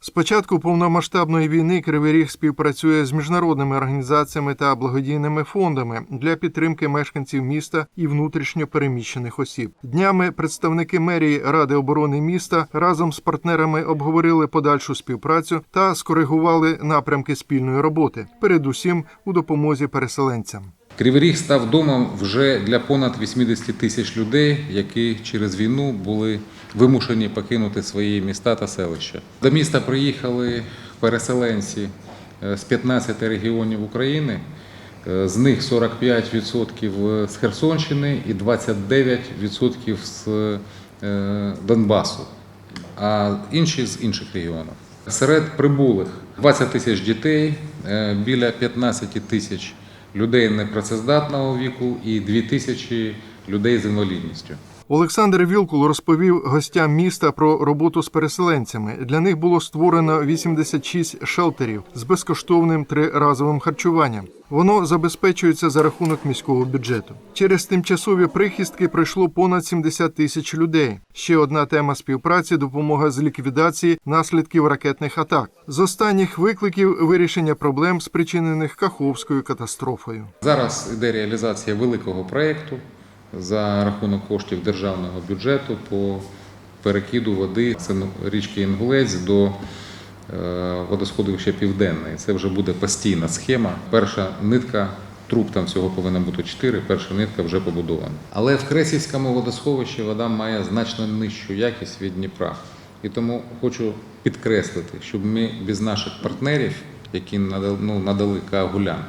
З початку повномасштабної війни Кривий Ріг співпрацює з міжнародними організаціями та благодійними фондами для підтримки мешканців міста і внутрішньо переміщених осіб. Днями представники мерії Ради оборони міста разом з партнерами обговорили подальшу співпрацю та скоригували напрямки спільної роботи, передусім у допомозі переселенцям. Кривий Ріг став домом вже для понад 80 тисяч людей, які через війну були вимушені покинути свої міста та селища. До міста приїхали переселенці е, з 15 регіонів України. Е, З них 45% з Херсонщини і 29% з е, Донбасу, а інші з інших регіонів. Серед прибулих 20 тисяч дітей, е, біля 15 тисяч людей непрацездатного віку і 2 тисячі людей з інвалідністю. Олександр Вілкул розповів гостям міста про роботу з переселенцями. Для них було створено 86 шелтерів з безкоштовним триразовим харчуванням. Воно забезпечується за рахунок міського бюджету. Через тимчасові прихистки пройшло понад 70 тисяч людей. Ще одна тема співпраці допомога з ліквідації наслідків ракетних атак. З останніх викликів вирішення проблем, спричинених Каховською катастрофою. Зараз йде реалізація великого проєкту за рахунок коштів державного бюджету по перекиду води річки Інгулець до е, водосходовища Південне. Це вже буде постійна схема. Перша нитка. Труб там всього повинно бути 4, перша нитка вже побудована. Але в Кресівському водосховищі вода має значно нижчу якість від Дніпра. І тому хочу підкреслити, щоб ми без наших партнерів, які надали, ну, надали коагулянт,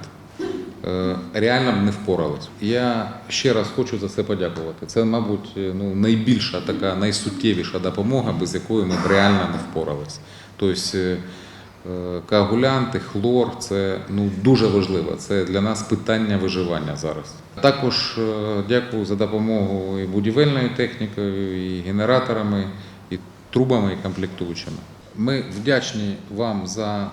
реально б не впорались. Я ще раз хочу за це подякувати. Це, мабуть, е, ну, найбільша така найсуттєвіша допомога, без якої ми б реально не впорались. Тобто е, е, коагулянти, хлор це ну, дуже важливо. Це для нас питання виживання зараз. Також е, дякую за допомогу і будівельною технікою, і генераторами, і трубами, і комплектуючими. Ми вдячні вам за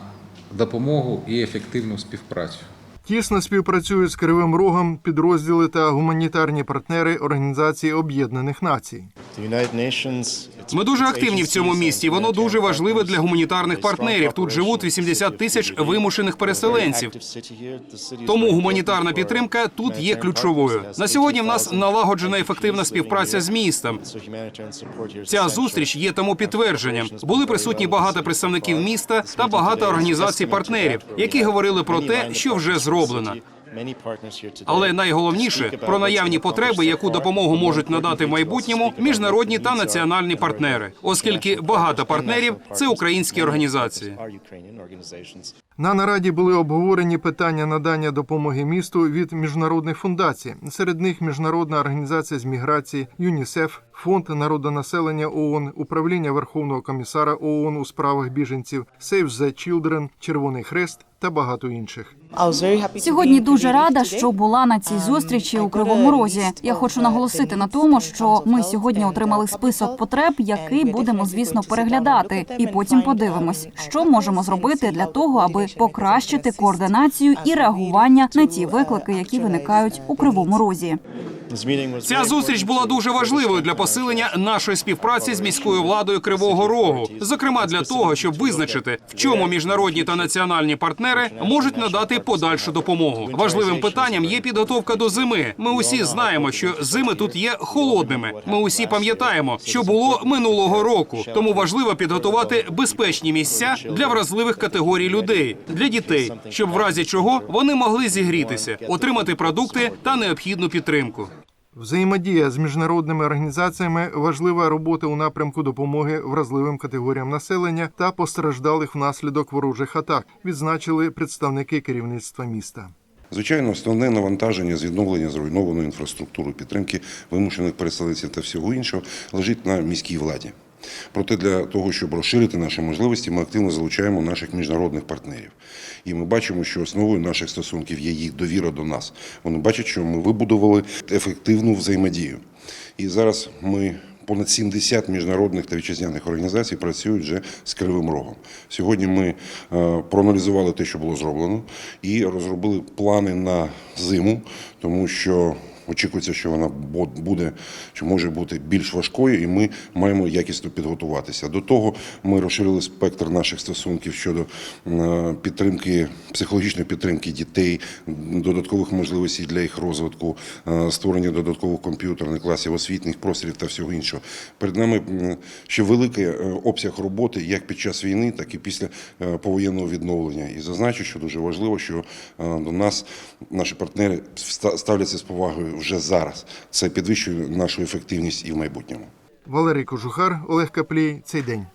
допомогу і ефективну співпрацю. Тісно співпрацюють з Кривим Рогом підрозділи та гуманітарні партнери Організації Об'єднаних Націй. Ми дуже активні в цьому місті. Воно дуже важливе для гуманітарних партнерів. Тут живуть 80 тисяч вимушених переселенців. Тому гуманітарна підтримка тут є ключовою. На сьогодні в нас налагоджена ефективна співпраця з містом. Ця зустріч є тому підтвердженням. Були присутні багато представників міста та багато організацій партнерів, які говорили про те, що вже зроблено. Але найголовніше про наявні потреби, яку допомогу можуть надати в майбутньому міжнародні та національні партнери, оскільки багато партнерів це українські організації. На нараді були обговорені питання надання допомоги місту від міжнародних фундацій. Серед них Міжнародна організація з міграції, ЮНІСЕФ, Фонд народонаселення ООН, Управління Верховного комісара ООН у справах біженців, Save the Children, Червоний Хрест та багато інших. Сьогодні дуже рада, що була на цій зустрічі у Кривому Розі. Я хочу наголосити на тому, що ми сьогодні отримали список потреб, який будемо, звісно, переглядати, і потім подивимось, що можемо зробити для того, аби покращити координацію і реагування на ті виклики, які виникають у Кривому Розі. Ця зустріч була дуже важливою для посилення нашої співпраці з міською владою Кривого Рогу, зокрема для того, щоб визначити, в чому міжнародні та національні партнери можуть надати подальшу допомогу. Важливим питанням є підготовка до зими. Ми усі знаємо, що зими тут є холодними. Ми усі пам'ятаємо, що було минулого року. Тому важливо підготувати безпечні місця для вразливих категорій людей, для дітей, щоб в разі чого вони могли зігрітися, отримати продукти та необхідну підтримку. Взаємодія з міжнародними організаціями важлива робота у напрямку допомоги вразливим категоріям населення та постраждалих внаслідок ворожих атак, відзначили представники керівництва міста. Звичайно, основне навантаження з відновлення зруйнованої інфраструктури, підтримки вимушених переселенців та всього іншого лежить на міській владі. Проте для того, щоб розширити наші можливості, ми активно залучаємо наших міжнародних партнерів. І ми бачимо, що основою наших стосунків є їх довіра до нас. Вони бачать, що ми вибудували ефективну взаємодію. І зараз ми. Понад 70 міжнародних та вітчизняних організацій працюють вже з Кривим Рогом. Сьогодні ми е, проаналізували те, що було зроблено, і розробили плани на зиму, тому що очікується, що вона бу- буде чи може бути більш важкою, і ми маємо якісно підготуватися. До того ми розширили спектр наших стосунків щодо е, підтримки, психологічної підтримки дітей, додаткових можливостей для їх розвитку, е, створення додаткових комп'ютерних класів, освітніх просторів та всього іншого. Перед нами ще великий е, обсяг роботи як під час війни, так і після повоєнного відновлення. І зазначу, що дуже важливо, що до нас наші партнери ставляться з повагою вже зараз. Це підвищує нашу ефективність і в майбутньому. Валерій Кожухар, Олег Каплій. Цей день.